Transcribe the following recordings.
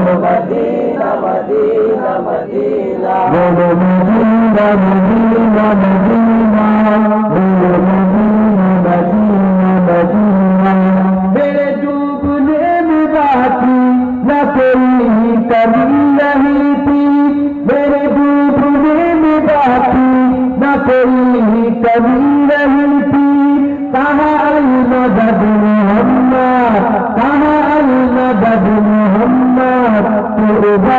Madina, Madina, Madina, Madina,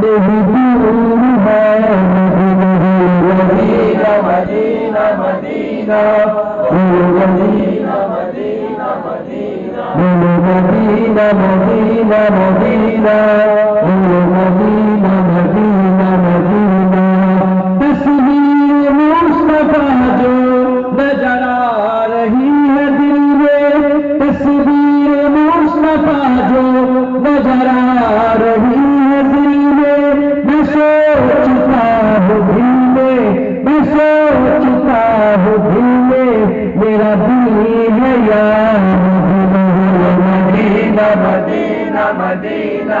Madina Madina Madina Madina Madina Madina Madina Madina Madina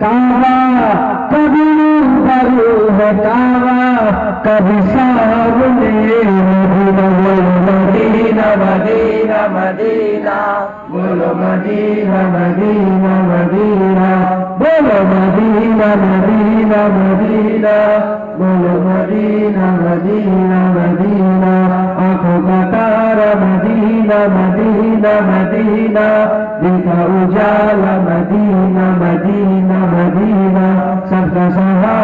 Come on. مدین مدین مدینہ بول مدین مدینہ مدینہ بولو مدینہ مدینہ مدینہ بول مدینہ مدینہ مدینہ آخ کا تارہ مدینہ مدینہ مدینہ اجالا مدینہ مدینہ مدینہ سب کا سہارا